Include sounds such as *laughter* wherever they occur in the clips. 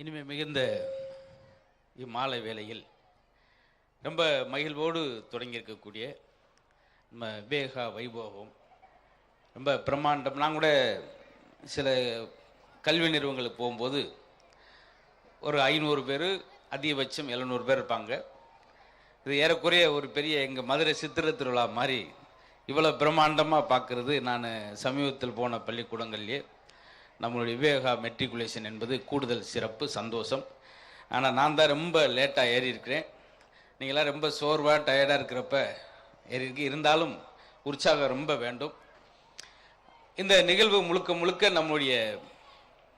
இனிமே மிகுந்த இம்மாலை வேளையில் ரொம்ப மகிழ்வோடு தொடங்கியிருக்கக்கூடிய நம்ம விவேகா வைபோகம் ரொம்ப பிரம்மாண்டம். நான் கூட சில கல்வி நிறுவனங்களுக்கு போகும்போது ஒரு ஐநூறு பேர் அதிகபட்சம் எழுநூறு பேர் இருப்பாங்க. இது ஏறக்குறைய ஒரு பெரிய எங்கள் மதுரை சித்திர திருவிழா மாதிரி இவ்வளோ பிரம்மாண்டமாக பார்க்குறது நான் சமீபத்தில் போன பள்ளிக்கூடங்கள்லேயே நம்மளுடைய விவேகா மெட்ரிகுலேஷன் என்பது கூடுதல் சிறப்பு சந்தோஷம். ஆனால் நான் தான் ரொம்ப லேட்டாக ஏறி இருக்கிறேன் நீங்களாம் ரொம்ப சோர்வாக டயர்டாக இருக்கிறப்ப ஏறி இருக்கு இருந்தாலும் உற்சாகம் ரொம்ப வேண்டும். இந்த நிகழ்வு முழுக்க முழுக்க நம்முடைய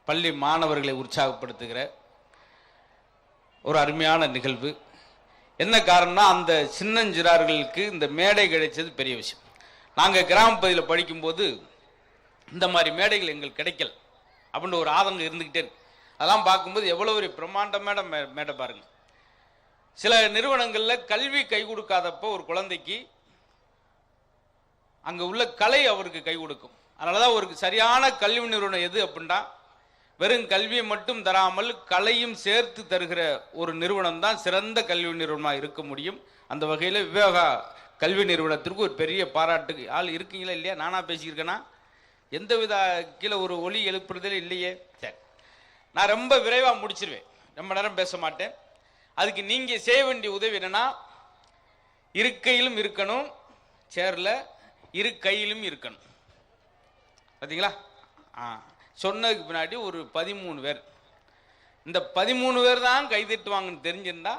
பள்ளி மாணவர்களை உற்சாகப்படுத்துகிற ஒரு அருமையான நிகழ்வு. என்ன காரணம்னா அந்த சின்னஞ்சிறார்களுக்கு இந்த மேடை கிடைச்சது பெரிய விஷயம். நாங்கள் கிராம பகுதியில் படிக்கும்போது இந்த மாதிரி மேடைகள் எங்களுக்கு கிடைக்கல. அப்படின்ற ஒரு ஆதங்கம் இருந்துக்கிட்டே இருக்கு. அதெல்லாம் பார்க்கும்போது எவ்வளோ ஒரு பிரம்மாண்டமான மே மேடை பாருங்க. சில நிறுவனங்களில் கல்வி கை கொடுக்காதப்போ ஒரு குழந்தைக்கு அங்கே உள்ள கலை அவருக்கு கை கொடுக்கும். அதனால தான் ஒரு சரியான கல்வி நிறுவனம் எது அப்படின்னா வெறும் கல்வியை மட்டும் தராமல் கலையும் சேர்த்து தருகிற ஒரு நிறுவனம் தான் சிறந்த கல்வி நிறுவனமாக இருக்க முடியும். அந்த வகையில் விவேகா கல்வி நிறுவனத்திற்கு ஒரு பெரிய பாராட்டு ஆள் இருக்கீங்களா இல்லையா? நானாக பேசியிருக்கேனா? எந்த வித கீழே ஒரு ஒலி எழுப்புறதே இல்லையே. சரி நான் ரொம்ப விரைவாக முடிச்சிருவேன். ரொம்ப நேரம் பேச மாட்டேன். அதுக்கு நீங்கள் செய்ய வேண்டிய உதவி என்னென்னா இருக்கையிலும் இருக்கணும் சேரில் இரு கையிலும் இருக்கணும். பார்த்தீங்களா ஆ சொன்னதுக்கு பின்னாடி ஒரு பதிமூணு பேர். இந்த பதிமூணு பேர் தான் கை கைதட்டுவாங்கன்னு தெரிஞ்சிருந்தா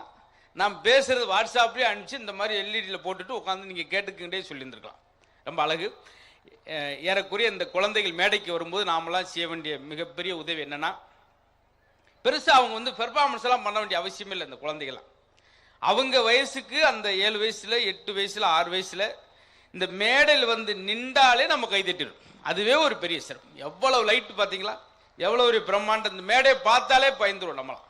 நான் பேசுறது வாட்ஸ்அப்லேயே அனுப்பிச்சு இந்த மாதிரி எல்இடியில் போட்டுட்டு உட்காந்து நீங்கள் கேட்டுக்கிட்டே சொல்லியிருந்துருக்கலாம். ரொம்ப அழகு. ஏறக்குறைய இந்த குழந்தைகள் மேடைக்கு வரும்போது நாமெல்லாம் செய்ய வேண்டிய மிகப்பெரிய உதவி என்னன்னா பெருசாக அவங்க வந்து பெர்ஃபார்மன்ஸ் எல்லாம் பண்ண வேண்டிய அவசியமே இல்லை இந்த குழந்தைகள்லாம். அவங்க வயசுக்கு அந்த ஏழு வயசுல எட்டு வயசுல ஆறு வயசுல இந்த மேடையில் வந்து நின்றாலே நம்ம கைதட்டிடும் அதுவே ஒரு பெரிய சிறப்பு எவ்வளவு லைட் பார்த்தீங்களா? எவ்வளோ ஒரு பிரம்மாண்டம். இந்த மேடையை பார்த்தாலே பயந்துடும் நம்மளாம்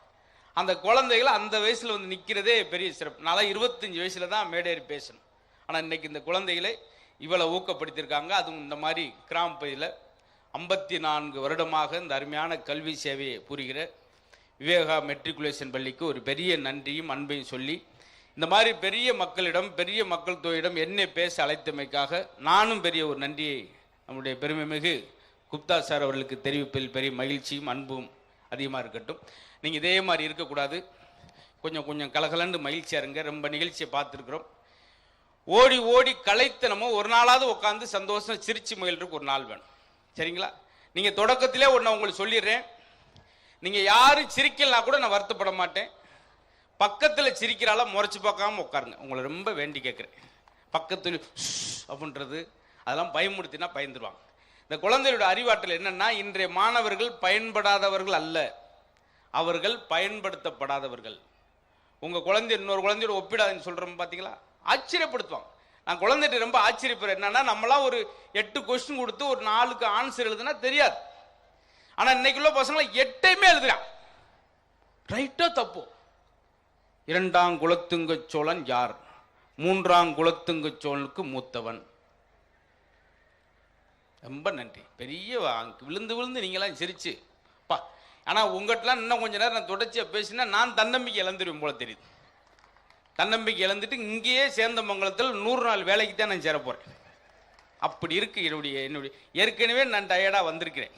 அந்த குழந்தைகள் அந்த வயசுல வந்து நிற்கிறதே பெரிய சிறப்பு நான்லாம் இருபத்தஞ்சு வயசுல தான் மேடையேறி பேசணும். ஆனால் இன்னைக்கு இந்த குழந்தைகளை இவளை ஊக்கப்படுத்தியிருக்காங்க. அதுவும் இந்த மாதிரி கிராம பகுதியில் ஐம்பத்தி நான்கு வருடமாக இந்த அருமையான கல்வி சேவையை புரிகிற விவேகா மெட்ரிகுலேஷன் பள்ளிக்கு ஒரு பெரிய நன்றியும் அன்பையும் சொல்லி இந்த மாதிரி பெரிய மக்களிடம் பெரிய மக்கள் தொகையிடம் என்னை பேச அழைத்தமைக்காக நானும் பெரிய ஒரு நன்றியை நம்முடைய பெருமைமிகு குப்தா சார் அவர்களுக்கு தெரிவிப்பதில் பெரிய மகிழ்ச்சியும் அன்பும் அதிகமாக இருக்கட்டும். நீங்கள் இதே மாதிரி இருக்கக்கூடாது. கொஞ்சம் கொஞ்சம் கலகலன்னு மகிழ்ச்சியாக இருங்க. ரொம்ப நிகழ்ச்சியை பார்த்துருக்குறோம். ஓடி ஓடி களைத்தனமோ ஒரு நாளாவது உட்காந்து சந்தோஷம் சிரிச்சு முயல்றதுக்கு ஒரு நாள் வேணும். சரிங்களா? நீங்கள் தொடக்கத்திலே ஒன்று உங்களுக்கு சொல்லிடுறேன். நீங்கள் யாரும் சிரிக்கலனா கூட நான் வருத்தப்பட மாட்டேன். பக்கத்தில் சிரிக்கிறால முறைச்சி பார்க்காம உட்காருங்க உங்களை ரொம்ப வேண்டி கேட்குறேன். பக்கத்தில் அப்படின்றது அதெல்லாம் பயமுறுத்தினா பயந்துருவாங்க. இந்த குழந்தையோட அறிவாற்றல் என்னன்னா இன்றைய மாணவர்கள் பயன்படாதவர்கள் அல்ல. அவர்கள் பயன்படுத்தப்படாதவர்கள். உங்கள் குழந்தை இன்னொரு குழந்தையோட ஒப்பிடாதுன்னு சொல்கிறோம் பார்த்தீங்களா ஆச்சரியப்படுத்துவாங்க. நான் குழந்தைகிட்ட ரொம்ப ஆச்சரியப்படுறேன். என்னன்னா நம்மளாம் ஒரு எட்டு கொஸ்டின் கொடுத்து ஒரு நாலுக்கு ஆன்சர் எழுதுனா தெரியாது. ஆனால் இன்னைக்குள்ள பசங்களை எட்டையுமே எழுதுறான். ரைட்டோ தப்போ. இரண்டாம் குலத்துங்க சோழன் யார்? மூன்றாம் குலத்துங்க சோழனுக்கு மூத்தவன். ரொம்ப நன்றி. பெரிய விழுந்து விழுந்து நீங்களாம் சிரிச்சு. பா ஆனால் உங்கள்கிட்டலாம் இன்னும் கொஞ்ச நேரம் நான் தொடர்ச்சியாக பேசினா நான் தன்னம்பிக்கை இழந்துருவேன் போல தெரியுது. தன்னம்பிக்கை இழந்துட்டு இங்கேயே சேர்ந்த மங்கலத்தில் நூறு நாள் வேலைக்கு தான் நான் சேர போகிறேன் அப்படி இருக்கு என்னுடைய என்னுடைய ஏற்கனவே நான் டயர்டாக வந்திருக்கிறேன்.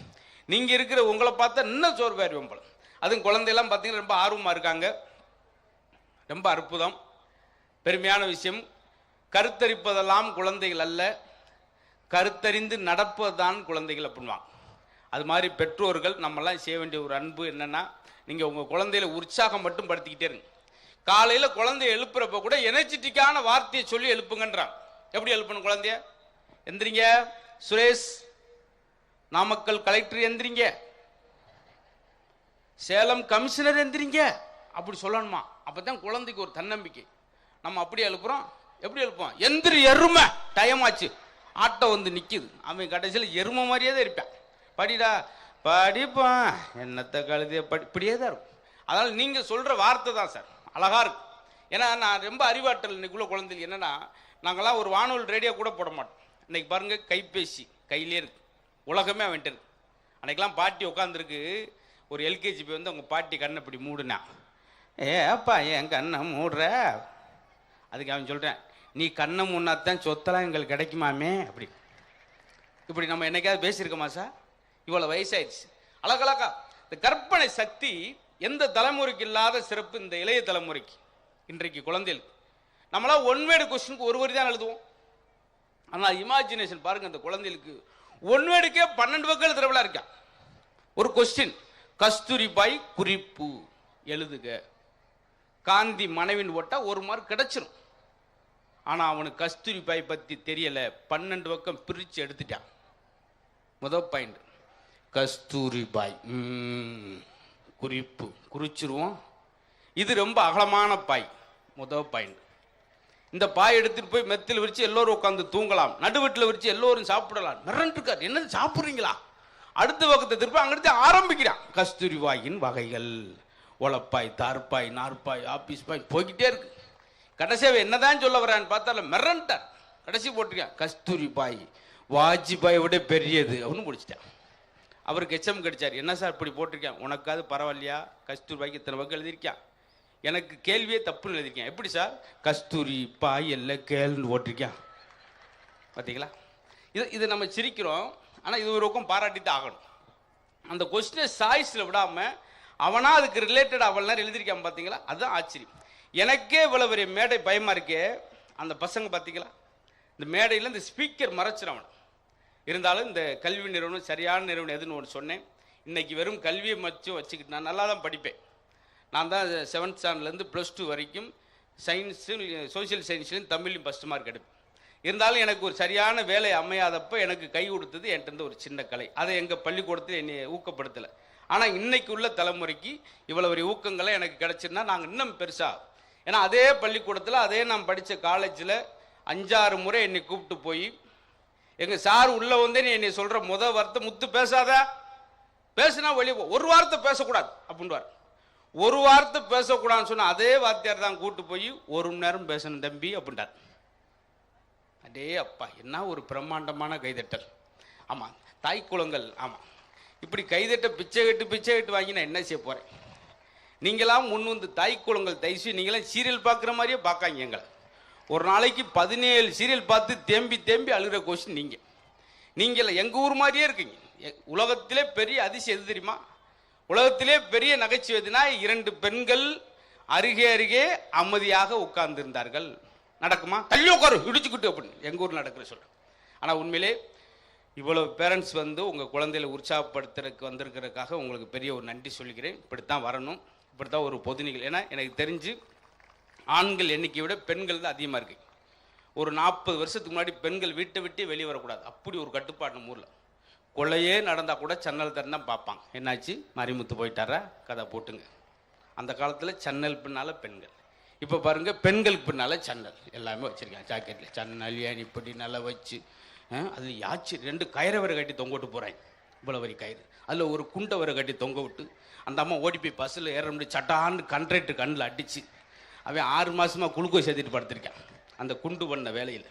நீங்கள் இருக்கிற உங்களை பார்த்தா இன்னும் சோர்வாயிருவேன் போல. அதுவும் குழந்தையெல்லாம் பார்த்தீங்கன்னா ரொம்ப ஆர்வமாக இருக்காங்க. ரொம்ப அற்புதம். பெருமையான விஷயம். கருத்தரிப்பதெல்லாம் குழந்தைகள் அல்ல. கருத்தறிந்து நடப்பதுதான் குழந்தைகள் அப்படின்வாங்க அது மாதிரி பெற்றோர்கள் நம்மெல்லாம் செய்ய வேண்டிய ஒரு அன்பு என்னென்னா நீங்கள் உங்கள் குழந்தையில உற்சாகம் மட்டும் படுத்திக்கிட்டே இருங்க. காலையில் குழந்தைய எழுப்புறப்ப கூட எனர்ஜெட்டிக்கான வார்த்தையை சொல்லி எழுப்புங்கன்றான். எப்படி எழுப்பணும் குழந்தைய? எந்திரிங்க. சுரேஷ் நாமக்கல் கலெக்டர் எந்திரிங்க. சேலம் கமிஷனர் எந்திரிங்க. அப்படி சொல்லணுமா? அப்பதான் குழந்தைக்கு ஒரு தன்னம்பிக்கை. நம்ம அப்படி எழுப்புறோம் எப்படி எழுப்போம் எந்திரி எருமை. டைம் ஆச்சு. ஆட்டோ வந்து நிற்குது அவன் கடைசியில் எருமை மாதிரியே தான் இருப்பான். படிடா படிப்பான். என்னத்தை கழுதிய படி இப்படியே தான் இருக்கும். அதனால் நீங்கள் சொல்கிற வார்த்தை தான் சார். அழகா இருக்கு. ஏன்னா நான் ரொம்ப அறிவாற்றல் இன்னைக்குள்ள குழந்தைகள் என்னென்னா நாங்களாம் ஒரு வானொலி ரேடியோ கூட போட மாட்டோம். இன்னைக்கு பாருங்கள் கைபேசி கையிலே இருக்கு. உலகமே அவன்ட்டு இருக்கு. அன்றைக்கெலாம் பாட்டி உட்காந்துருக்கு ஒரு எல்கேஜி போய் வந்து அவங்க பாட்டி கண்ணை இப்படி மூடுனா. ஏப்பா என் கண்ணை மூடுற? அதுக்கு அவன் சொல்கிறேன் நீ கண்ணை முன்னாத்தான் சொத்தெல்லாம் எங்களுக்கு கிடைக்குமாமே? அப்படி. இப்படி நம்ம என்னைக்காவது பேசியிருக்கோமா சார்? இவ்வளோ வயசாயிடுச்சு. அழகழகா இந்த கற்பனை சக்தி எந்த தலைமுறைக்கு இல்லாத சிறப்பு இந்த இளைய தலைமுறைக்கு? இன்றைக்கு குழந்தைகளுக்கு நம்மளா ஒன்வேடு கொஸ்டினுக்கு ஒரு வரி தான் எழுதுவோம். ஆனால் இமேஜினேஷன் பாருங்க அந்த குழந்தைகளுக்கு ஒன்வேடுக்கே பன்னெண்டு பக்கம் எழுதுறவளா இருக்கான் ஒரு கொஸ்டின் கஸ்தூரிபாய் குறிப்பு எழுதுக. காந்தி மனைவின் ஓட்டா ஒரு மார்க் கிடைச்சிரும். ஆனால் அவனுக்கு கஸ்தூரிபாய் பற்றி தெரியலை. பன்னெண்டு பக்கம் பிரித்து எடுத்துட்டான். முத பாயிண்ட் கஸ்தூரிபாய் குறிப்பு குறிச்சிருவோம். இது ரொம்ப அகலமான பாய் முத பாயிண்ட் இந்த பாய் எடுத்துட்டு போய் மெத்தில் விரிச்சு எல்லோரும் உட்காந்து தூங்கலாம். நடுவீட்டில் விரிச்சு எல்லோரும் சாப்பிடலாம். மிரண்டு இருக்கார் என்னது சாப்பிட்றீங்களா? அடுத்த பக்கத்தை திருப்பி அங்கிருந்து ஆரம்பிக்கிறான். கஸ்தூரி வாயின் வகைகள் உழப்பாய் தார்பாய் நார்பாய் ஆபீஸ் பாய் போய்கிட்டே இருக்கு. கடைசியாக என்னதான் சொல்ல வரான்னு பார்த்தால மிரண்டார். கடைசி போட்டிருக்கான். கஸ்தூரிபாய் வாஜ்பாயை விட பெரியது. அப்படின்னு முடிச்சிட்டான். அவருக்கு எச்சம் கிடைச்சார். என்ன சார் இப்படி போட்டிருக்கேன் உனக்காவது பரவாயில்லையா? கஸ்தூரிபாய்க்கு இத்தனை பக்கம் எழுதியிருக்கேன் எனக்கு கேள்வியே தப்புன்னு எழுதியிருக்கேன். எப்படி சார்? கஸ்தூரி பாய் எல்ல கேள்னு போட்டிருக்கேன் பார்த்தீங்களா இது இதை நம்ம சிரிக்கிறோம். ஆனால் இது ஒரு பக்கம் பாராட்டி தான் ஆகணும். அந்த கொஸ்டினை சாய்ஸில் விடாமல் அவனா அதுக்கு ரிலேட்டட் அவள் நேரம் எழுதியிருக்கான் பார்த்தீங்களா அதுதான் ஆச்சரியம். எனக்கே இவ்வளோ பெரிய மேடை பயமாக இருக்கே. அந்த பசங்க பார்த்தீங்களா இந்த மேடையில் இந்த ஸ்பீக்கர் மறைச்சிடும் அவன். இருந்தாலும் இந்த கல்வி நிறுவனம் சரியான நிறுவனம் எதுன்னு ஒன்று சொன்னேன். இன்றைக்கி வெறும் கல்வியை மட்டும் வச்சுக்கிட்டு நான் நல்லா தான் படிப்பேன். நான் தான் செவன்த் ஸ்டாண்டர்ட்லேருந்து ப்ளஸ் டூ வரைக்கும் சயின்ஸும் சோஷியல் சயின்ஸ்லையும் தமிழ்லையும் ஃபஸ்ட் மார்க் எடுப்பேன். இருந்தாலும் எனக்கு ஒரு சரியான வேலை அமையாதப்போ எனக்கு கை கொடுத்தது என்கிட்ட இருந்து ஒரு சின்ன கலை. அதை எங்கள் பள்ளிக்கூடத்தில் என்னை ஊக்கப்படுத்தலை. ஆனால் இன்னைக்கு உள்ள தலைமுறைக்கு இவ்வளோ ஊக்கங்களை எனக்கு கிடச்சிருந்தா நாங்கள் இன்னும் பெருசாக ஏன்னா அதே பள்ளிக்கூடத்தில் அதே நான் படித்த காலேஜில் அஞ்சாறு முறை என்னை கூப்பிட்டு போய் எங்கள் சார் உள்ளே வந்தேன்னு என்னை சொல்கிற முத வார்த்தை முத்து பேசாத. பேசுனா வெளியே ஒரு வார்த்தை பேசக்கூடாது அப்படின்வார் ஒரு வார்த்தை பேசக்கூடாதுன்னு சொன்ன அதே வார்த்தையார் தான் கூட்டு போய் ஒரு மணி நேரம் பேசணும் தம்பி அப்படின்றார். அடே அப்பா என்ன ஒரு பிரம்மாண்டமான கைதட்டல். ஆமாம் தாய் குளங்கள் ஆமாம் இப்படி கைதட்ட பிச்சை கட்டு பிச்சை கட்டு வாங்கி நான் என்ன செய்ய போகிறேன் நீங்களாம் முன் வந்து தாய் குளங்கள் தயவுசெய்து நீங்களாம் சீரியல் பார்க்குற மாதிரியே பார்க்காங்க எங்களை. ஒரு நாளைக்கு பதினேழு சீரியல் பார்த்து தேம்பி தேம்பி அழுகிற கொஸ்டின் நீங்கள் நீங்கள் எங்கள் ஊர் மாதிரியே இருக்கீங்க. எ- உலகத்திலே பெரிய அதிசயம் எது தெரியுமா? உலகத்திலே பெரிய நகைச்சுவை எதுனா இரண்டு பெண்கள் அருகே அருகே அமைதியாக உட்கார்ந்திருந்தார்கள். நடக்குமா? தள்ளி உட்காரு இடிச்சுக்கிட்டு அப்படின்னு. எங்கள் ஊர் நடக்கிற சொல்கிறேன் ஆனால் உண்மையிலே இவ்வளோ பேரண்ட்ஸ் வந்து உங்கள் குழந்தையில உற்சாகப்படுத்துறதுக்கு வந்திருக்கிறதுக்காக உங்களுக்கு பெரிய ஒரு நன்றி சொல்லிக்கிறேன். இப்படித்தான் வரணும். இப்படித்தான் ஒரு பொது நிகழ்வு. ஏன்னா எனக்கு தெரிஞ்சு ஆண்கள் எண்ணிக்கையை விட பெண்கள் தான் அதிகமாக இருக்கு. ஒரு நாற்பது வருஷத்துக்கு முன்னாடி பெண்கள் வீட்டை விட்டே வெளியே வரக்கூடாது. அப்படி ஒரு கட்டுப்பாடு நம்ம ஊரில். கொலையே நடந்தால் கூட சன்னல் தான் பார்ப்பாங்க. என்னாச்சு? மரிமுத்து போயிட்டாரா? கதை போட்டுங்க. அந்த காலத்தில் சன்னல் பின்னால் பெண்கள். இப்போ பாருங்கள் பெண்களுக்கு பின்னால் சன்னல். எல்லாமே வச்சுருக்கேன் ஜாக்கெட்டில் சன்னல் ஏன் இப்படி நல்லா வச்சு அது யாச்சு ரெண்டு கயிறை வரை கட்டி தொங்க விட்டு போகிறாங்க இவ்வளோ வரி கயிறு. அதில் ஒரு குண்டை வரை கட்டி தொங்க விட்டு அந்த அம்மா ஓடி போய் பஸ்ஸில் ஏற முடியும் சட்டான்னு கண்ட்ரேட்டு கண்ணில் அடித்து அவன் ஆறு மாதமாக குளுக்கோஸ் ஏற்றிட்டு படுத்திருக்கான். அந்த குண்டு பண்ண வேலையில்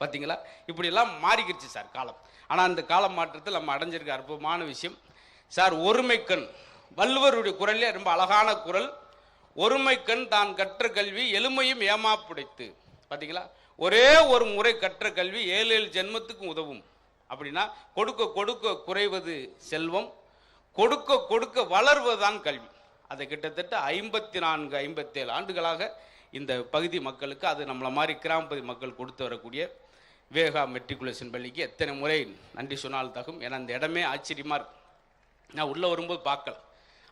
பார்த்தீங்களா இப்படியெல்லாம் மாறிக்கிடுச்சு சார் காலம். ஆனால் அந்த கால மாற்றத்தில் நம்ம அடைஞ்சிருக்க அற்புதமான விஷயம். சார் ஒருமைக்கண் வள்ளுவருடைய குரல்லே ரொம்ப அழகான குரல். ஒருமைக்கண் தான் கற்ற கல்வி எளிமையும் ஏமாப்புடைத்து பார்த்தீங்களா ஒரே ஒரு முறை கற்ற கல்வி ஏழு ஏழு ஜென்மத்துக்கும் உதவும். அப்படின்னா கொடுக்க கொடுக்க குறைவது செல்வம். கொடுக்க கொடுக்க வளர்வதுதான் கல்வி. அதை கிட்டத்தட்ட ஐம்பத்தி நான்கு ஐம்பத்தேழு ஆண்டுகளாக இந்த பகுதி மக்களுக்கு அது நம்மளை மாதிரி கிராமப்பகுதி மக்கள் கொடுத்து வரக்கூடிய வேகா மெட்ரிகுலேஷன் பள்ளிக்கு எத்தனை முறை நன்றி சொன்னால் தகும். ஏன்னா அந்த இடமே ஆச்சரியமாக இருக்கு. நான் உள்ளே வரும்போது பார்க்கல.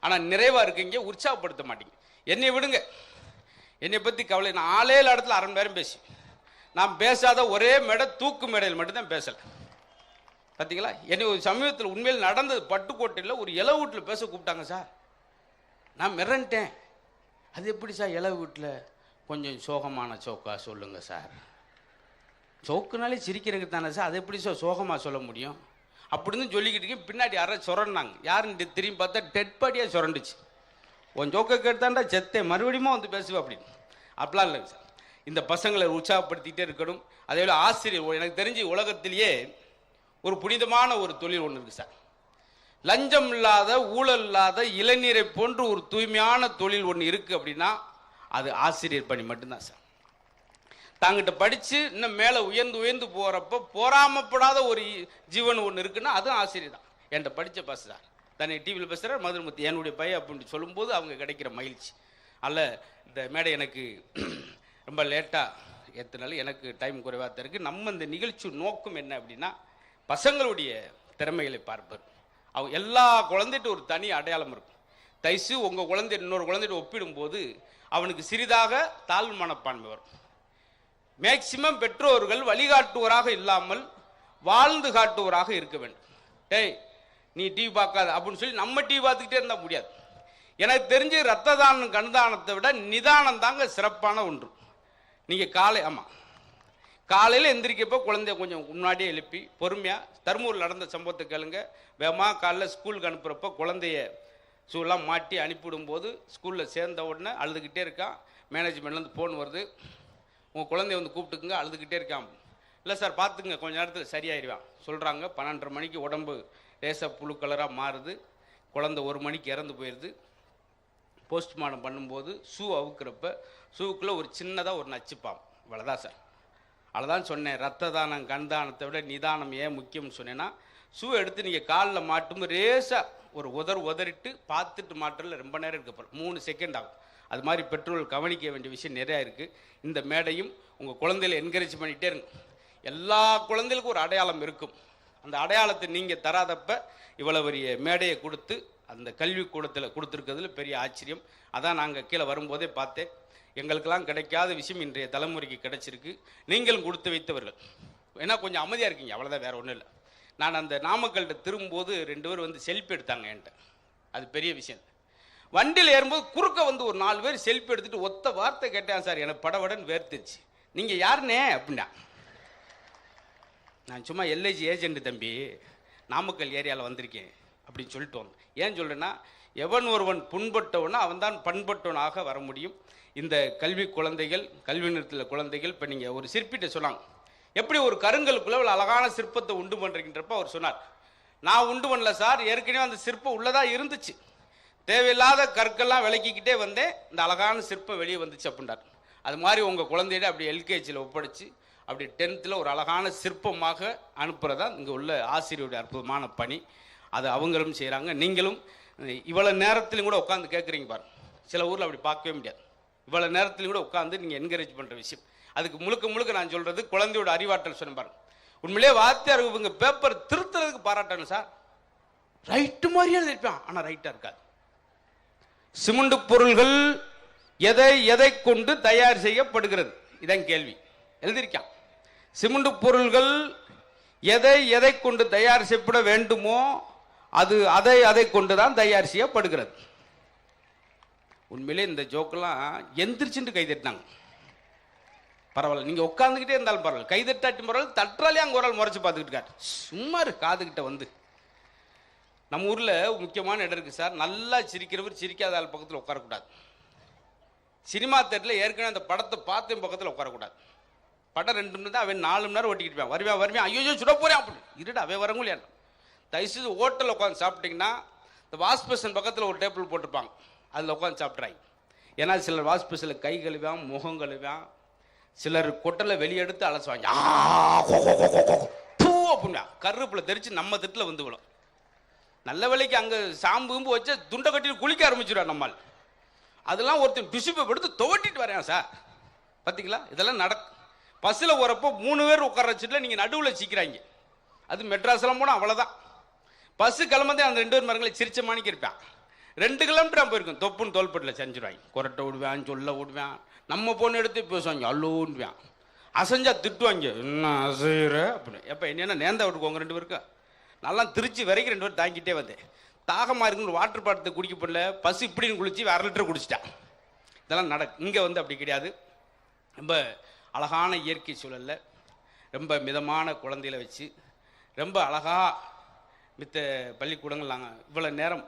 ஆனால் நிறைவாக இருக்கீங்க உற்சாகப்படுத்த மாட்டீங்க. என்னை விடுங்க. என்னை பற்றி கவலை நான் ஆளே இடத்துல அரை மணி நேரம் பேசி. நான் பேசாத ஒரே மேடை தூக்கு மேடையில் மட்டும்தான் பேசலை. பார்த்தீங்களா என்னை ஒரு சமீபத்தில் உண்மையில் நடந்தது பட்டுக்கோட்டையில் ஒரு இலை வீட்டில் பேச கூப்பிட்டாங்க சார். நான் மிரண்டேன். அது எப்படி சார்? இலை வீட்டில் கொஞ்சம் சோகமான சோக்கா சொல்லுங்கள் சார். சோக்குனாலே சிரிக்கிறதுக்கு தானே சார்? அது எப்படி சார் சோகமாக சொல்ல முடியும்? அப்படின்னு சொல்லிக்கிட்டு இருக்கேன், பின்னாடி யாரோ சுரண்டாங்க. யாருன்னு திரும்பி பார்த்தா டெட் பாடியாக சுரண்டுச்சு. உன் ஜோக்கை கேட்டாண்டா செத்தே மறுபடியும் வந்து பேசுவேன் அப்படின்னு. அப்படிலாம் இல்லைங்க சார். இந்த பசங்களை உற்சாகப்படுத்திக்கிட்டே இருக்கணும். அதே போல் ஆசிரியர் எனக்கு தெரிஞ்சு உலகத்திலேயே ஒரு புனிதமான ஒரு தொழில் ஒன்று இருக்குது சார். லஞ்சம் இல்லாத ஊழல் இல்லாத இளநீரை போன்று ஒரு தூய்மையான தொழில் ஒன்று இருக்குது அப்படின்னா அது ஆசிரியர் பணி மட்டும்தான் சார். தாங்கிட்ட படித்து இன்னும் மேலே உயர்ந்து உயர்ந்து போகிறப்ப போராமப்படாத ஒரு ஜீவன் ஒன்று இருக்குன்னா அதுவும் ஆசிரியர் தான். என்கிட்ட படித்த பஸ் தான். தன்னை டிவியில் பேசுகிறார் மதுரமுத்தி என்னுடைய பையன் அப்படின்னு சொல்லும்போது அவங்க கிடைக்கிற மகிழ்ச்சி. அல்ல இந்த மேடை எனக்கு *clears throat* ரொம்ப லேட்டாக ஏற்றினால எனக்கு டைம் குறைவாக தான் இருக்குது நம்ம இந்த நிகழ்ச்சி நோக்கம் என்ன அப்படின்னா பசங்களுடைய திறமைகளை பார்ப்பது. அவங்க எல்லா குழந்தைகிட்ட ஒரு தனி அடையாளம் இருக்கும். தைசு உங்கள் குழந்தை இன்னொரு குழந்தைகிட்ட ஒப்பிடும்போது அவனுக்கு சிறிதாக தாழ்வு மனப்பான்மை வரும். மேக்சிமம் பெற்றோர்கள் வழிகாட்டுவராக இல்லாமல் வாழ்ந்து காட்டுவராக இருக்க வேண்டும். டேய் நீ டிவி பார்க்காத அப்படின்னு சொல்லி நம்ம டிவி பார்த்துக்கிட்டே இருந்தால் முடியாது. எனக்கு தெரிஞ்சு ரத்த தானம் கண்தானத்தை விட நிதானம் தாங்க சிறப்பான ஒன்று. நீங்கள் காலை ஆமாம் காலையில் எந்திரிக்கப்போ குழந்தைய கொஞ்சம் முன்னாடியே எழுப்பி பொறுமையாக தர்மூரில் நடந்த சம்பவத்தை கேளுங்க. வேகமாக காலைல ஸ்கூலுக்கு அனுப்புகிறப்போ குழந்தைய ஷூலாம் மாட்டி அனுப்பிவிடும்போது ஸ்கூலில் சேர்ந்த உடனே அழுதுகிட்டே இருக்கான். மேனேஜ்மெண்ட்லேருந்து ஃபோன் வருது. உங்கள் குழந்தைய வந்து கூப்பிட்டுக்குங்க அழுதுகிட்டே இருக்கான். இல்லை சார் பார்த்துங்க கொஞ்ச நேரத்தில் சரியாயிருவான். சொல்கிறாங்க பன்னெண்டரை மணிக்கு உடம்பு லேசாக புழு கலராக மாறுது. குழந்தை ஒரு மணிக்கு இறந்து போயிடுது போஸ்ட்மார்ட்டம் பண்ணும்போது ஷூ அவுக்கிறப்ப ஷூக்குள்ளே ஒரு சின்னதாக ஒரு நச்சுப்பாம் இவ்வளோதான் சார். அவ்வளோதான் சொன்னேன் ரத்த தானம் கண் தானத்தை விட நிதானம் ஏன் முக்கியம்னு சொன்னேன்னா ஷூ எடுத்து நீங்கள் காலில் மாட்டும் ரேஸாக ஒரு உதர் உதறிட்டு பார்த்துட்டு மாட்டுறதுல ரொம்ப நேரம் இருக்க மூணு செகண்ட் ஆகும். அது மாதிரி பெற்றோர்கள் கவனிக்க வேண்டிய விஷயம் நிறையா இருக்குது இந்த மேடையும் உங்கள் குழந்தையில என்கரேஜ் பண்ணிகிட்டே இருங்க. எல்லா குழந்தைகளுக்கும் ஒரு அடையாளம் இருக்கும். அந்த அடையாளத்தை நீங்கள் தராதப்ப இவ்வளோ பெரிய மேடையை கொடுத்து அந்த கல்வி கூடத்தில் கொடுத்துருக்கிறதுல பெரிய ஆச்சரியம். அதான் நாங்கள் கீழே வரும்போதே பார்த்தேன். எங்களுக்கெல்லாம் கிடைக்காத விஷயம் இன்றைய தலைமுறைக்கு கிடைச்சிருக்கு. நீங்களும் கொடுத்து வைத்தவர்கள். ஏன்னா கொஞ்சம் அமைதியாக இருக்கீங்க. அவ்வளோதான் வேறு ஒன்றும் இல்லை. நான் அந்த நாமக்கல்கிட்ட திரும்பும்போது ரெண்டு பேர் வந்து செல்ஃபி எடுத்தாங்க என்கிட்ட. அது பெரிய விஷயம். வண்டியில் ஏறும்போது குறுக்க வந்து ஒரு நாலு பேர் செல்ஃபி எடுத்துகிட்டு ஒத்த வார்த்தை கேட்டேன் சார். எனக்கு படவடன் வேர்த்துச்சு. நீங்கள் யாருனே? அப்படின்னா. நான் சும்மா எல்ஐஜி ஏஜென்ட் தம்பி. நாமக்கல் ஏரியாவில் வந்திருக்கேன். அப்படின்னு சொல்லிட்டு வந்தேன். ஏன் சொல்றேன்னா எவன் ஒருவன் புண்பட்டவனோ அவன்தான் பண்பட்டவனாக வர முடியும். இந்த கல்வி குழந்தைகள் கல்வி நிறுத்தில் குழந்தைகள் இப்போ நீங்கள் ஒரு சிற்பிட்ட சொன்னாங்க. எப்படி ஒரு கருங்கலுக்குள்ள ஒரு அழகான சிற்பத்தை உண்டு பண்ணுறீங்கன்றப்ப அவர் சொன்னார். நான் உண்டு பண்ணல சார் ஏற்கனவே அந்த சிற்பம் உள்ளதாக இருந்துச்சு. தேவையில்லாத கற்கள்லாம் விளக்கிக்கிட்டே வந்தேன். இந்த அழகான சிற்பம் வெளியே வந்துச்சு அப்படின்றார். அது மாதிரி உங்கள் குழந்தையிட அப்படி எல்கேஜியில் ஒப்படைச்சு அப்படி டென்த்தில் ஒரு அழகான சிற்பமாக அனுப்புகிறதா இங்கே உள்ள ஆசிரியருடைய அற்புதமான பணி. அது அவங்களும் செய்கிறாங்க நீங்களும் இவ்வளோ நேரத்திலும் கூட உட்காந்து கேட்குறீங்க பாரு. சில ஊரில் அப்படி பார்க்கவே முடியாது. இவ்வளோ நேரத்துலையும் கூட உட்காந்து நீங்கள் என்கரேஜ் பண்ணுற விஷயம். அதுக்கு முழுக்க முழுக்க நான் சொல்கிறது குழந்தையோட அறிவாற்றல் சொன்ன பாருங்க உண்மையிலே வாத்தியார் இவங்க பேப்பர் திருத்துறதுக்கு பாராட்டணும் சார். ரைட்டு மாதிரியே எழுதிருப்பான் ஆனால் ரைட்டாக இருக்காது. சிமெண்ட் பொருள்கள் எதை எதை கொண்டு தயார் செய்யப்படுகிறது? இதான் கேள்வி. எழுதியிருக்கான். சிமெண்ட் பொருள்கள் எதை எதை கொண்டு தயார் செய்யப்பட வேண்டுமோ அது அதை அதை கொண்டு தான் தயார் செய்யப்படுகிறது. உண்மையிலே இந்த ஜோக்கெல்லாம் எந்திரிச்சுட்டு கை தட்டினாங்க பரவாயில்ல நீங்கள் உட்காந்துக்கிட்டே இருந்தாலும் பரவாயில்ல. கை தட்டாட்டி பரவாயில்ல தட்டுறாலே அங்கே ஒரு ஆள் முறைச்சு பார்த்துக்கிட்டு இருக்காரு. சும்மா இரு காதுகிட்ட வந்து. நம்ம ஊரில் முக்கியமான இடம் இருக்குது சார். நல்லா சிரிக்கிறவர் சிரிக்காத ஆள் பக்கத்தில் உட்காரக்கூடாது. சினிமா தேட்டரில் ஏற்கனவே அந்த படத்தை பார்த்து பக்கத்தில் உட்காரக்கூடாது. படம் ரெண்டு மணி தான் அவன் நாலு மணி நேரம் ஓட்டிக்கிட்டு இருப்பான். வருவேன் வருவேன். ஐயோ சுட போறேன் அப்படி இருடா அவன் வரவும் தயவுசெய்து ஹோட்டலில் உட்காந்து சாப்பிட்டீங்கன்னா இந்த வாஷ்பேஷன் பக்கத்தில் ஒரு டேபிள் போட்டிருப்பாங்க. அதில் உட்காந்து சாப்பிட்றாங்க ஏன்னா சிலர் வாஷ்பேஷனில் கை கழுவான் முகம் கழுவான் சிலர் கொட்டலை வெளியெடுத்து அலசுவாங்க. பூ அப்படின்னா கருப்பில் தெரிச்சு நம்ம திட்டில் வந்து விடும் நல்ல வேலைக்கு அங்கே சாம்பு கும்பு வச்சு துண்டை கட்டிட்டு குளிக்க ஆரம்பிச்சிடுவான் நம்மால். அதெல்லாம் ஒருத்தன் டிசிப்பை எடுத்து துவட்டிட்டு வரேன் சார். பார்த்தீங்களா இதெல்லாம் நடக்கும் பஸ்ஸில் போகிறப்போ மூணு பேர் உட்கார வச்சுட்டு நீங்கள் நடுவில் சிக்கிறாங்க அது மெட்ராஸ்லாம் போனால் அவ்வளோதான் பஸ்ஸு கிளம்பதே அந்த ரெண்டு பேர் மரங்களை சிரிச்ச மாணிக்கு இருப்பான். ரெண்டு கிலோமீட்டர் நான் போயிருக்கேன் தொப்புன்னு தோல்பட்டில் செஞ்சிருவாங்க. குரட்டை விடுவேன் சொல்ல விடுவேன். நம்ம பொண்ணு எடுத்து பேசுவாங்க அல்லோன்னுவேன். அசைஞ்சா திட்டுவாங்க. என்ன அசைற அப்படின்னு. எப்போ என்னென்ன நேர்ந்த விட்டுக்கோங்க ரெண்டு பேருக்கு நல்லா திருச்சி வரைக்கும் ரெண்டு பேரும் தாங்கிட்டே வந்தேன் தாகமாக இருக்குன்னு வாட்டர் பாட்டத்தை குடிக்க போடல. பஸ் இப்படின்னு குளிச்சு அரை லிட்டர் குடிச்சிட்டேன். இதெல்லாம் நட இங்கே வந்து அப்படி கிடையாது. ரொம்ப அழகான இயற்கை சூழலில் ரொம்ப மிதமான குழந்தைகளை வச்சு ரொம்ப அழகாக மித்த பள்ளிக்கூடங்கள் நாங்கள் இவ்வளோ நேரம்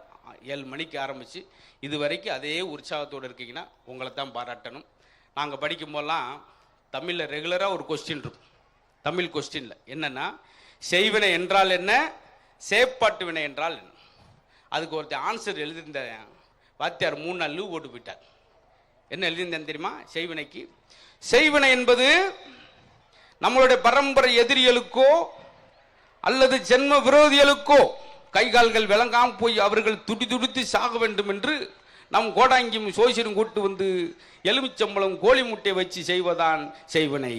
ஏழு மணிக்கு ஆரம்பித்து இது வரைக்கும் அதே உற்சாகத்தோடு இருக்கீங்கன்னா உங்களை தான் பாராட்டணும். நாங்கள் படிக்கும்போதெல்லாம் தமிழில் ரெகுலராக ஒரு கொஸ்டின் இருக்கும். தமிழ் கொஸ்டினில் என்னென்னா செய்வினை என்றால் என்ன? சேப்பாட்டு வினை என்றால் என்ன? அதுக்கு ஒருத்தர் ஆன்சர் எழுதியிருந்த வாத்தியார் மூணு நாள் லீவ் ஓட்டு போயிட்டார். என்ன எழுதியிருந்தேன் தெரியுமா? செய்வினைக்கு. செய்வினை என்பது நம்மளுடைய பரம்பரை எதிரிகளுக்கோ அல்லது ஜென்ம விரோதிகளுக்கோ கை கால்கள் விளங்காம போய் அவர்கள் துடி துடித்து சாக வேண்டும் என்று நம் கோடாங்கியும் சோசியரும் கூட்டு வந்து எலுமிச்சம்பளம் கோழி முட்டை வச்சு செய்வதான் செய்வனை.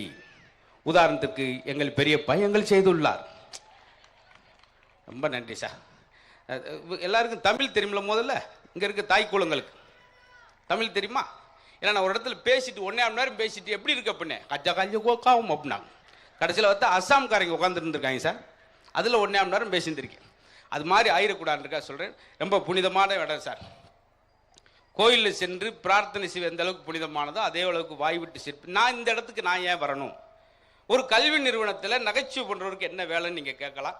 உதாரணத்துக்கு எங்கள் பெரிய பையங்கள் செய்துள்ளார். ரொம்ப நன்றி சார். எல்லாருக்கும் தமிழ் தெரியுமில்ல முதல்ல? இங்கே இருக்க தாய் குளங்களுக்கு தமிழ் தெரியுமா? ஏன்னா நான் ஒரு இடத்துல பேசிட்டு ஒன்னே மணி நேரம் பேசிட்டு எப்படி இருக்க பண்ணே கஜா கஞ்ச கோக்காவும் அப்படின்னாங்க. கடைசியில் வந்து அஸ்ஸாம்காரங்க உட்காந்துருந்துருக்காங்க சார். அதில் ஒன்றே மணி நேரம் பேசியிருந்திருக்கேன் அது மாதிரி ஆயிரக்கூடாதுக்கா சொல்கிறேன் ரொம்ப புனிதமான இடம் சார். கோயிலில் சென்று பிரார்த்தனை செய்வது எந்த அளவுக்கு புனிதமானதோ அதே அளவுக்கு வாய் விட்டு சிரிப்பு நான் இந்த இடத்துக்கு நான் ஏன் வரணும்? ஒரு கல்வி நிறுவனத்தில் நகைச்சுவை பண்ணுறவருக்கு என்ன வேலைன்னு நீங்கள் கேட்கலாம்.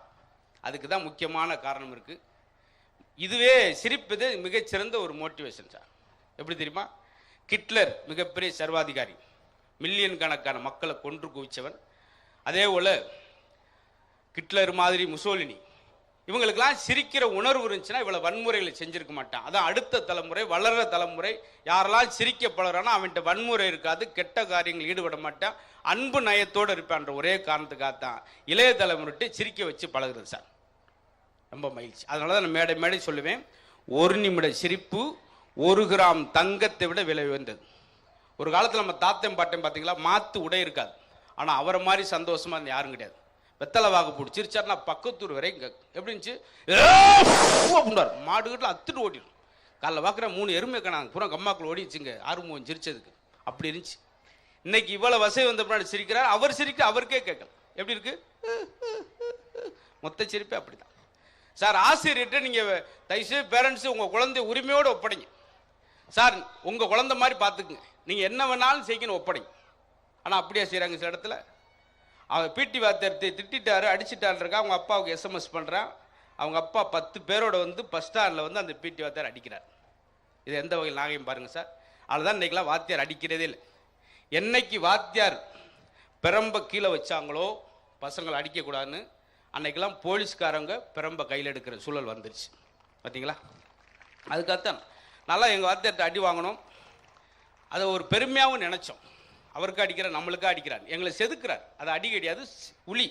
அதுக்கு தான் முக்கியமான காரணம் இருக்குது இதுவே சிரிப்பது மிகச்சிறந்த ஒரு மோட்டிவேஷன் சார். எப்படி தெரியுமா? கிட்லர் மிகப்பெரிய சர்வாதிகாரி. மில்லியன் கணக்கான மக்களை கொன்று குவிச்சவன். அதே போல் கிட்லர் மாதிரி முசோலினி. இவங்களுக்கெல்லாம் சிரிக்கிற உணர்வு இருந்துச்சுன்னா இவ்வளவு வன்முறைகளை செஞ்சிருக்க மாட்டான். அதான் அடுத்த தலைமுறை வளர்ற தலைமுறை. யாரெல்லாம் சிரிக்க பழகிறானோ அவன்கிட்ட வன்முறை இருக்காது கெட்ட காரியங்கள் ஈடுபட மாட்டான். அன்பு நயத்தோடு இருப்பான்ற ஒரே காரணத்துக்காகத்தான் இளைய தலைமுறைட்டு சிரிக்க வச்சு பழகிறது சார். ரொம்ப மகிழ்ச்சி. அதனால தான் நான் மேடை மேடை சொல்லுவேன். ஒரு நிமிட சிரிப்பு ஒரு கிராம் தங்கத்தை விட விலை உயர்ந்தது. ஒரு காலத்தில் நம்ம தாத்தன் பாட்டன் பார்த்தீங்களா மாத்து உடை இருக்காது. ஆனால் அவரை மாதிரி சந்தோஷமாக இருந்த யாரும் கிடையாது. வெத்தலை வாக்கு போட்டு சிரிச்சாருன்னா பக்கத்தூர் வரை இங்கே எப்படி இருந்துச்சு மாடு மாடுகிட்ட அத்துட்டு ஓடிடும். காலைல பார்க்குற மூணு எருமை கணாங்க பூரா கம்மாக்குள்ள ஓடிச்சுங்க ஆறுமுகம் சிரிச்சதுக்கு. அப்படி இருந்துச்சு. இன்னைக்கு இவ்வளோ வசதி வந்த பின்னாடி சிரிக்கிறார். அவர் சிரிக்க அவருக்கே கேட்கல. எப்படி இருக்கு? மொத்த சிரிப்பே அப்படிதான். சார் ஆசிரியர்கிட்ட நீங்கள் தயவுசெய்து பேரண்ட்ஸு உங்கள் குழந்தை உரிமையோடு ஒப்படைங்க. சார் உங்கள் குழந்தை மாதிரி பார்த்துக்குங்க. நீங்கள் என்ன வேணாலும் செய்யணும் ஒப்படைங்க. ஆனால் அப்படியே செய்கிறாங்க சில இடத்துல? அவன் பிடி வாத்தியார் திட்டாரு அடிச்சிட்டாருக்கா இருக்கா அவங்க அப்பாவுக்கு எஸ்எம்எஸ் பண்ணுறான் அவங்க அப்பா பத்து பேரோட வந்து பஸ் ஸ்டாண்டில் வந்து அந்த பிடி வாத்தியார் அடிக்கிறார். இது எந்த வகையில் நாகையும் பாருங்கள் சார். அதுதான் இன்னைக்கெல்லாம் வாத்தியார் அடிக்கிறதே இல்லை. என்னைக்கு வாத்தியார் பிரம்ப கீழே வச்சாங்களோ பசங்களை அடிக்கக்கூடாதுன்னு அன்னைக்கெல்லாம் போலீஸ்காரங்க பிரம்ப கையில் எடுக்கிற சூழல் வந்துருச்சு. பார்த்தீங்களா அதுக்காகத்தான். நல்லா எங்கள் வாத்தியார்கிட்ட அடி வாங்கணும். அதை ஒரு பெருமையாகவும் நினச்சோம். அவருக்கு அடிக்கிறார் நம்மளுக்கு அடிக்கிறார். எங்களை செதுக்கிறார். அது அடி கிடையாது உளி.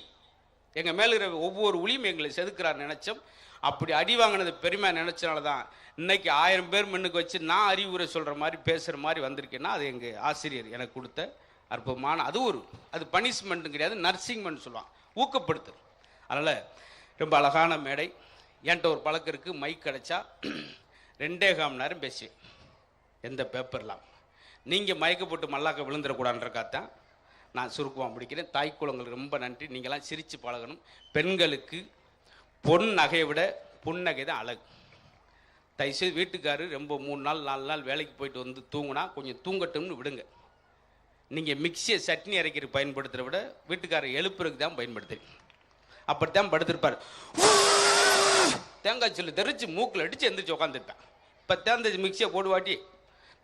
எங்கள் மேல இருக்கிற ஒவ்வொரு உளியும் எங்களை செதுக்கிறார் நினைச்சோம். அப்படி அடி வாங்கினது பெருமையாக நினைச்சனால தான் இன்னைக்கு ஆயிரம் பேர் முன்னுக்கு வச்சு நான் அறிவுரை சொல்கிற மாதிரி பேசுகிற மாதிரி வந்திருக்கேன்னா அது எங்கள் ஆசிரியர் எனக்கு கொடுத்த அற்புதமான அது ஒரு அது பனிஷ்மெண்ட்டும் கிடையாது நர்சிங்மெண்ட் சொல்லுவான் ஊக்கப்படுத்து அதனால் ரொம்ப அழகான மேடை. என்கிட்ட ஒரு பழக்கம் இருக்குது மைக் கிடச்சா *clears throat* ரெண்டே காம் நேரம் பேசுவேன். எந்த பேப்பர்லாம் நீங்கள் மயக்க போட்டு மல்லாக்க விழுந்துடக்கூடாதுன்றக்காத்தான் நான் சுருக்குவான் முடிக்கிறேன். தாய் ரொம்ப நன்றி. நீங்களாம் சிரித்து பழகணும். பெண்களுக்கு பொன் நகையை விட புன்னகை தான் அழகு. தயவுசெய்து வீட்டுக்காரர் ரொம்ப மூணு நாள் நாலு நாள் வேலைக்கு போயிட்டு வந்து தூங்கினா கொஞ்சம் தூங்கட்டும்னு விடுங்க. நீங்கள் மிக்சியை சட்னி அரைக்கிறதுக்கு பயன்படுத்துகிறத விட வீட்டுக்காரர் எழுப்புறதுக்கு தான் பயன்படுத்துறீங்க அப்படித்தான் படுத்திருப்பார். தேங்காய் சொல்லு தெரிச்சு மூக்கில் அடிச்சு எந்திரிச்சு உட்காந்துருப்பேன் இப்போ தேர்ந்த மிக்சியை போடுவாட்டி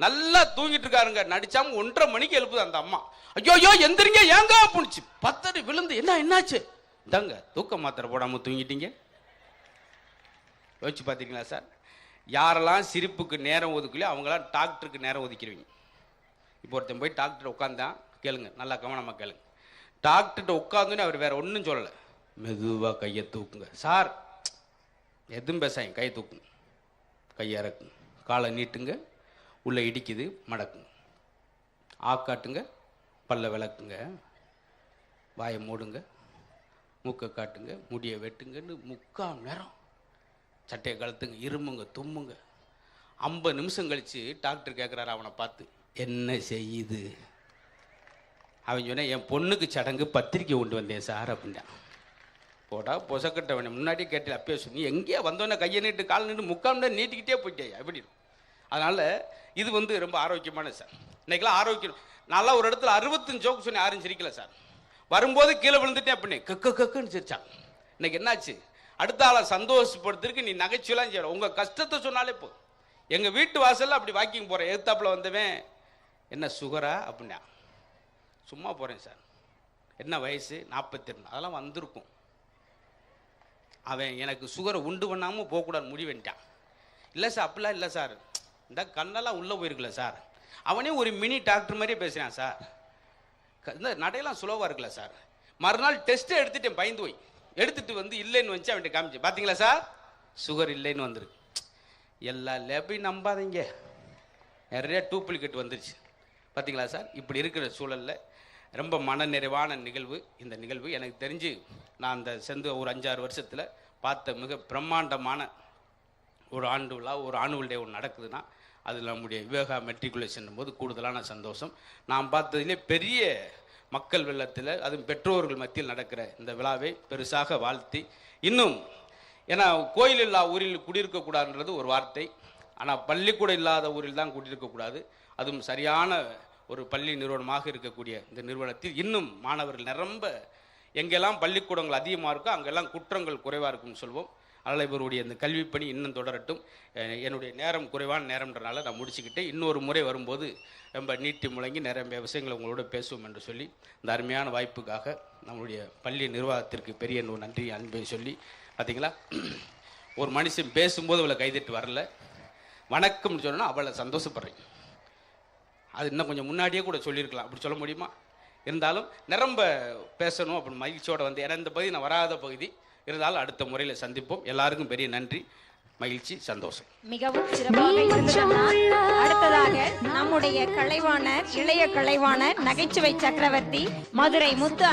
நல்லா தூங்கிட்டு இருக்காருங்க நடிச்சாம ஒன்றரை மணிக்கு எழுப்புது அந்த அம்மா. ஐயோ ஐயோ எந்திரிங்க ஏங்க அப்படிச்சு பத்தடி விழுந்து என்ன என்னாச்சு? தாங்க தூக்க மாத்திரை போடாம தூங்கிட்டீங்க. யோசிச்சு பார்த்தீங்களா சார்? யாரெல்லாம் சிரிப்புக்கு நேரம் ஒதுக்கலையோ அவங்களாம் டாக்டருக்கு நேரம் ஒதுக்கிடுவீங்க இப்போ ஒருத்தன் போய் டாக்டர் உட்காந்தான் கேளுங்க நல்லா கவனமாக கேளுங்க. டாக்டர்கிட்ட உட்காந்துன்னு அவர் வேற ஒன்றும் சொல்லலை. மெதுவாக கையை தூக்குங்க. சார் எதுவும் பேசாயும் கையை தூக்குங்க. கையை இறக்குங்க. காலை நீட்டுங்க. உள்ளே இடிக்குது மடக்குங்க. ஆக்காட்டுங்க பல்ல விளக்குங்க வாயை மூடுங்க மூக்கை காட்டுங்க முடியை வெட்டுங்கன்னு முக்கால் நேரம் சட்டையை கழுத்துங்க இருமுங்க தும்முங்க. ஐம்பது நிமிஷம் கழித்து டாக்டர் கேட்குறாரு அவனை பார்த்து என்ன செய்யுது? அவன் சொன்னா என் பொண்ணுக்கு சடங்கு பத்திரிக்கை கொண்டு வந்தேன் சார் அப்படின்னா. போடா பொசக்கட்டவனை முன்னாடியே கேட்டு அப்பயே சொன்னி எங்கேயா வந்தோன்னே கையை நீட்டு கால் நின்று முக்கால் நேரம் நீட்டிக்கிட்டே போயிட்டேயா? எப்படி இருக்கும் அதனால் இது வந்து ரொம்ப ஆரோக்கியமான சார். இன்றைக்கெல்லாம் ஆரோக்கியம் நல்லா ஒரு இடத்துல அறுபத்தஞ்சு ஜோக்கு சொன்னேன் யாரும் சிரிக்கல சார். வரும்போது கீழே விழுந்துட்டேன் அப்படின்னு கக்கு கக்குன்னு சிரிச்சான். இன்னைக்கு என்னாச்சு? அடுத்த ஆளை சந்தோஷப்படுத்துறதுக்கு நீ நகைச்சுவலாம் செய்யணும் உங்கள் கஷ்டத்தை சொன்னாலே போ எங்கள் வீட்டு வாசலில் அப்படி வாக்கிங் போகிறேன் எதிர்த்தாப்புல வந்தவன் என்ன சுகரா? அப்படின்னா சும்மா போகிறேன் சார். என்ன வயசு? நாற்பத்தி ரெண்டு அதெல்லாம் வந்திருக்கும். அவன் எனக்கு சுகரை உண்டு பண்ணாமல் போகக்கூடாது முடிவு இல்லை சார் அப்படிலாம் இல்லை சார். இந்த கண்ணெல்லாம் உள்ளே போயிருக்குல்ல சார்? அவனே ஒரு மினி டாக்டர் மாதிரியே பேசுகிறான் சார். க- இந்த நடையெல்லாம் சுலோவாக இருக்குல்ல சார். மறுநாள் டெஸ்ட்டை எடுத்துட்டேன் பயந்து போய். எடுத்துட்டு வந்து இல்லைன்னு வச்சு அவன்கிட்ட காமிச்சு. பார்த்தீங்களா சார்? சுகர் இல்லைன்னு வந்துருக்கு. எல்லா லேபையும் நம்பாதீங்க. நிறைய டூப்ளிகேட் வந்துருச்சு. பார்த்தீங்களா சார்? இப்படி இருக்கிற சூழலில் ரொம்ப மன நிறைவான நிகழ்வு. இந்த நிகழ்வு எனக்கு தெரிஞ்சு நான் அந்த செந்து ஒரு அஞ்சாறு வருஷத்தில் பார்த்த மிக பிரம்மாண்டமான ஒரு ஆண்டு விழா ஒரு ஆனுவல் டே ஒன்று நடக்குதுன்னா அது நம்முடைய விவேகா மெட்ரிகுலேஷன் போது கூடுதலான சந்தோஷம். நாம் பார்த்ததிலே பெரிய மக்கள் வெள்ளத்தில் அதுவும் பெற்றோர்கள் மத்தியில் நடக்கிற இந்த விழாவை பெருசாக வாழ்த்தி இன்னும் ஏன்னா கோயில் இல்லா ஊரில் குடியிருக்கக்கூடாதுன்றது ஒரு வார்த்தை. ஆனால் பள்ளிக்கூடம் இல்லாத ஊரில் தான் குடியிருக்கக்கூடாது அதுவும் சரியான ஒரு பள்ளி நிறுவனமாக இருக்கக்கூடிய இந்த நிறுவனத்தில் இன்னும் மாணவர்கள் நிரம்ப எங்கெல்லாம் பள்ளிக்கூடங்கள் அதிகமாக இருக்கோ அங்கெல்லாம் குற்றங்கள் குறைவாக இருக்கும்னு சொல்வோம். அதனால் இவருடைய இந்த கல்வி பணி இன்னும் தொடரட்டும். என்னுடைய நேரம் குறைவான நேரம்ன்றனால நான் முடிச்சுக்கிட்டு இன்னொரு முறை வரும்போது ரொம்ப நீட்டி முழங்கி நிறைய விஷயங்களை உங்களோட பேசுவோம் என்று சொல்லி இந்த அருமையான வாய்ப்புக்காக நம்மளுடைய பள்ளி நிர்வாகத்திற்கு பெரிய நன்றி அன்பை சொல்லி பார்த்தீங்களா? ஒரு மனுஷன் பேசும்போது அவளை கைதட்டு வரல. வணக்கம்னு சொன்னால் அவளை சந்தோஷப்படுறேன். அது இன்னும் கொஞ்சம் முன்னாடியே கூட சொல்லியிருக்கலாம். அப்படி சொல்ல முடியுமா? இருந்தாலும் நிரம்ப பேசணும் அப்படின்னு மகிழ்ச்சியோட வந்து ஏன்னா இந்த பகுதி நான் வராத பகுதி. இருந்தாலும் அடுத்த முறையில் சந்திப்போம். எல்லாருக்கும் பெரிய நன்றி மகிழ்ச்சி சந்தோஷம். மிகவும் சிறப்பாக இருந்ததுன்னா அடுத்ததாக நம்முடைய கலைவாணர் இளைய கலைவாணர் நகைச்சுவை சக்கரவர்த்தி மதுரை முத்து